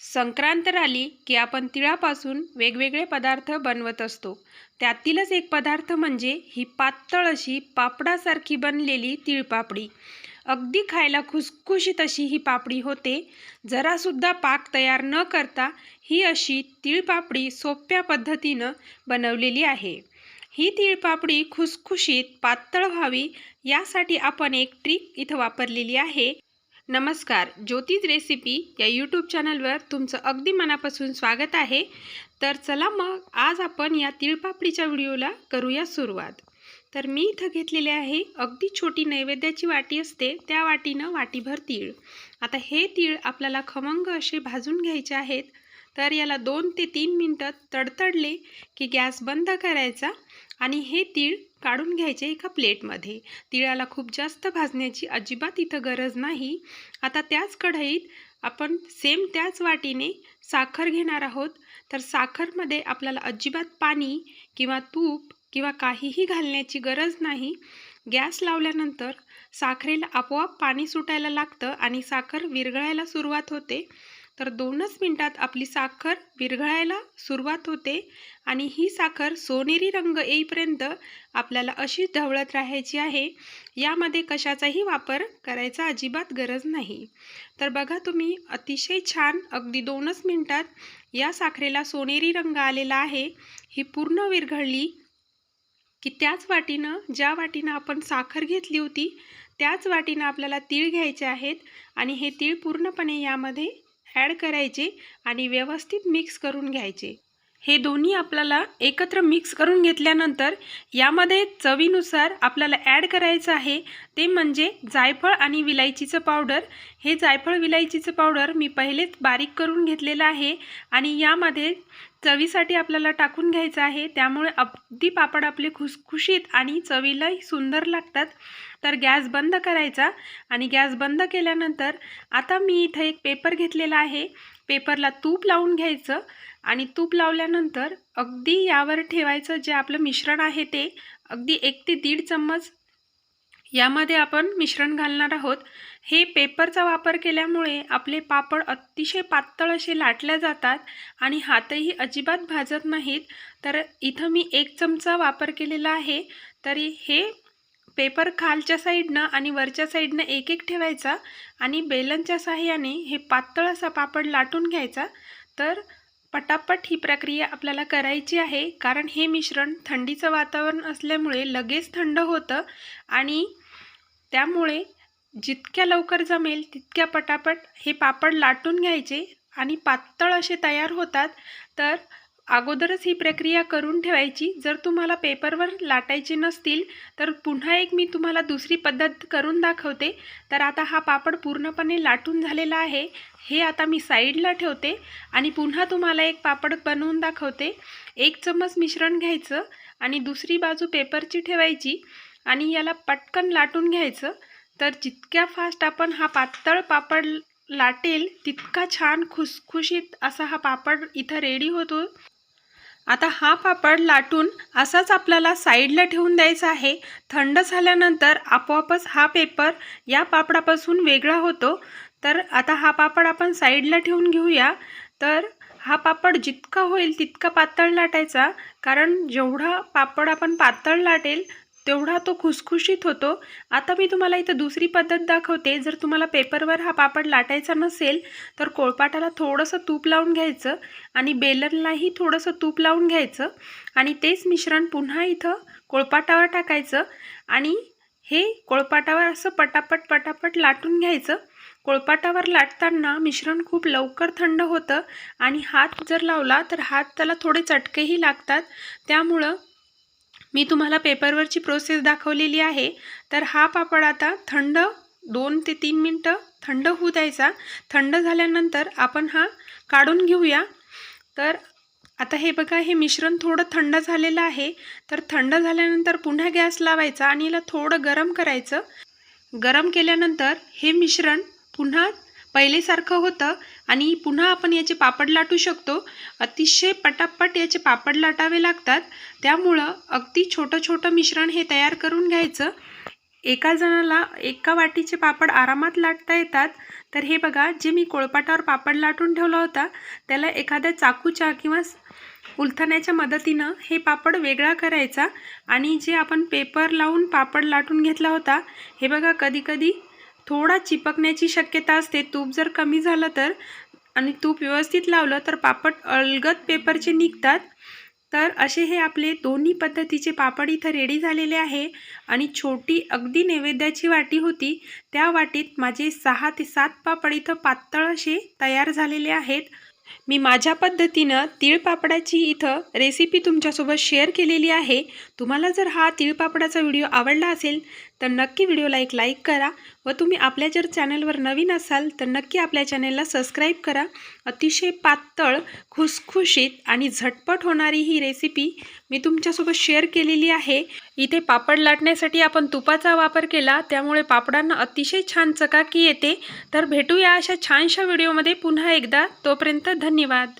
संक्रांत आली की आपण तिळापासून वेगवेगळे पदार्थ बनवत असतो. त्यातीलच एक पदार्थ म्हणजे ही पातळ अशी पापडासारखी बनलेली तिळपापडी. अगदी खायला खुसखुशीत अशी ही पापडी होते. जरासुद्धा पाक तयार न करता ही अशी तिळपापडी सोप्या पद्धतीनं बनवलेली आहे. ही तिळपापडी खुसखुशीत पातळ व्हावी यासाठी आपण एक ट्रिक इथं वापरलेली आहे. नमस्कार ज्योतिष रेसिपी या यूट्यूब चॅनलवर तुमचं अगदी मनापासून स्वागत आहे. तर चला मग आज आपण या तिळपापडीच्या व्हिडिओला करूया सुरुवात. तर मी इथं घेतलेले आहे अगदी छोटी नैवेद्याची वाटी असते त्या वाटीनं वाटीभर तीळ. आता हे तीळ आपल्याला खमंग असे भाजून घ्यायचे आहेत. तर याला दोन ते तीन मिनटं तडतडले की गॅस बंद करायचा आणि हे तीळ काढून घ्यायचे एका प्लेटमध्ये. तिळाला खूप जास्त भाजण्याची अजिबात इथं गरज नाही. आता त्याच कढईत आपण सेम त्याच वाटीने साखर घेणार आहोत. तर साखरमध्ये आपल्याला अजिबात पाणी किंवा तूप किंवा काहीही घालण्याची गरज नाही. गॅस लावल्यानंतर साखरेला आपोआप पाणी सुटायला लागतं आणि साखर विरघळायला सुरुवात होते. तर दोनच मिनटात आपली साखर विरघळायला सुरुवात होते आणि ही साखर सोनेरी रंग येईपर्यंत आपल्याला अशी ढवळत राहायची आहे. यामध्ये कशाचाही वापर करायचा अजिबात गरज नाही. तर बघा तुम्ही अतिशय छान अगदी दोनच मिनटात या साखरेला सोनेरी रंग आलेला आहे. ही पूर्ण विरघळली की त्याच वाटीनं ज्या वाटीनं आपण साखर घेतली होती त्याच वाटीनं आपल्याला तीळ घ्यायचे आहेत आणि हे तीळ पूर्णपणे यामध्ये ॲड करायचे आणि व्यवस्थित मिक्स करून घ्यायचे. हे दोन्ही आपल्याला एकत्र मिक्स करून घेतल्यानंतर यामध्ये चवीनुसार आपल्याला ॲड करायचं आहे. ते म्हणजे जायफळ आणि विलायचीचं पावडर. हे जायफळ विलायचीचं पावडर मी पहिलेच बारीक करून घेतलेलं आहे आणि यामध्ये चवीसाठी आपल्याला टाकून घ्यायचं आहे. त्यामुळे अगदी पापड आपले खुसखुशीत आणि चवीलाही सुंदर लागतात. तर गॅस बंद करायचा आणि गॅस बंद केल्यानंतर आता मी इथं एक पेपर घेतलेला आहे. पेपरला तूप लावून घ्यायचं आणि तूप लावल्यानंतर अगदी यावर ठेवायचं जे आपलं मिश्रण आहे ते. अगदी एक ते दीड चम्मच यामध्ये आपण मिश्रण घालणार आहोत. हे पेपरचा वापर केल्यामुळे आपले पापड अतिशय पातळ असे लाटल्या जातात आणि हातही अजिबात भाजत नाहीत. तर इथं मी एक चमचा वापर केलेला आहे. तरी हे पेपर खालच्या साईडनं आणि वरच्या साईडनं एक एक ठेवायचा आणि बेलनच्या साह्याने हे पातळ असा पापड लाटून घ्यायचा. तर पटापट ही प्रक्रिया आपल्याला करायची आहे कारण हे मिश्रण थंडीचं वातावरण असल्यामुळे लगेच थंड होतं आणि त्यामुळे जितक्या लवकर जमेल तितक्या पटापट हे पापड लाटून घ्यायचे आणि पातळ असे तयार होतात तर अगोदरच ही प्रक्रिया करून ठेवायची. जर तुम्हाला पेपरवर लाटायचे नसतील तर पुन्हा एक मी तुम्हाला दुसरी पद्धत करून दाखवते. तर आता हा पापड पूर्णपणे लाटून झालेला आहे. हे आता मी साईडला ठेवते आणि पुन्हा तुम्हाला एक पापड बनवून दाखवते. एक चम्मच मिश्रण घ्यायचं आणि दुसरी बाजू पेपरची ठेवायची आणि याला पटकन लाटून घ्यायचं. तर जितक्या फास्ट आपण हा पातळ पापड लाटेल तितका छान खुसखुशीत असा हा पापड इथं रेडी होतो. आता हा पापड लाटून असाच आपल्याला साईडला ठेवून द्यायचा आहे. थंड झाल्यानंतर आपोआपच हा पेपर या पापडापासून वेगळा होतो. तर आता हा पापड आपण साईडला ठेवून घेऊया. तर हा पापड जितका होईल तितका पातळ लाटायचा. कारण जेवढा पापड आपण पातळ लाटेल तेवढा तो खुसखुशीत होतो. आता मी तुम्हाला इथं दुसरी पद्धत दाखवते. जर तुम्हाला पेपरवर हा पापड लाटायचा नसेल तर कोळपाटाला थोडंसं तूप लावून घ्यायचं आणि बेलनलाही थोडंसं तूप लावून घ्यायचं आणि तेच मिश्रण पुन्हा इथं कोळपाटावर टाकायचं आणि हे कोळपाटावर असं पटापट पटापट लाटून घ्यायचं. कोळपाटावर लाटताना मिश्रण खूप लवकर थंड होतं आणि हात जर लावला तर हात त्याला थोडे चटकेही लागतात. त्यामुळं मी तुम्हाला पेपरवरची प्रोसेस दाखवलेली आहे. तर हा पापड आता थंड दोन ते तीन मिनटं थंड होऊ द्यायचा. थंड झाल्यानंतर आपण हा काढून घेऊया. तर आता हे बघा हे मिश्रण थोडं थंड झालेलं आहे. तर थंड झाल्यानंतर पुन्हा गॅस लावायचा आणि याला थोडं गरम करायचं. गरम केल्यानंतर हे मिश्रण पुन्हा पहिलेसारखं होतं. आणि पुन्हा आपण याचे पापड लाटू शकतो. अतिशय पटापट याचे पापड लाटावे लागतात. त्यामुळं अगदी छोटं छोटं मिश्रण हे तयार करून घ्यायचं. एका जणाला एका वाटीचे पापड आरामात लाटता येतात. तर हे बघा जे मी कोळपाटावर पापड लाटून ठेवला होता त्याला एखाद्या चाकूच्या किंवा उलथण्याच्या मदतीनं हे पापड वेगळा करायचा. आणि जे आपण पेपर लावून पापड लाटून घेतला होता हे बघा कधीकधी थोडा चिपकण्याची शक्यता असते. तूप जर कमी झालं तर आणि तूप व्यवस्थित लावलं तर पापड अलगद पेपरचे निघतात. तर असे हे आपले दोन्ही पद्धतीचे पापड इथं रेडी झालेले आहे. आणि छोटी अगदी नैवेद्याची वाटी होती. त्या वाटीत माझे सहा ते सात पापड इथं पातळ असे तयार झालेले आहेत. मी माझ्या पद्धतीनं तिळपापडाची इथं रेसिपी तुमच्यासोबत शेअर केलेली आहे. तुम्हाला जर हा तिळपापडाचा व्हिडिओ आवडला असेल तर नक्की व्हिडिओला एक लाईक करा व तुम्ही आपल्या जर चॅनलवर नवीन असाल तर नक्की आपल्या चॅनलला सबस्क्राईब करा. अतिशय पातळ खुसखुशीत आणि झटपट होणारी ही रेसिपी मी तुमच्यासोबत शेअर केलेली आहे. इथे पापड लाटण्यासाठी आपण तुपाचा वापर केला त्यामुळे पापडांना अतिशय छान चकाकी येते. तर भेटूया अशा छानशा व्हिडिओमध्ये पुन्हा एकदा. तोपर्यंत धन्यवाद.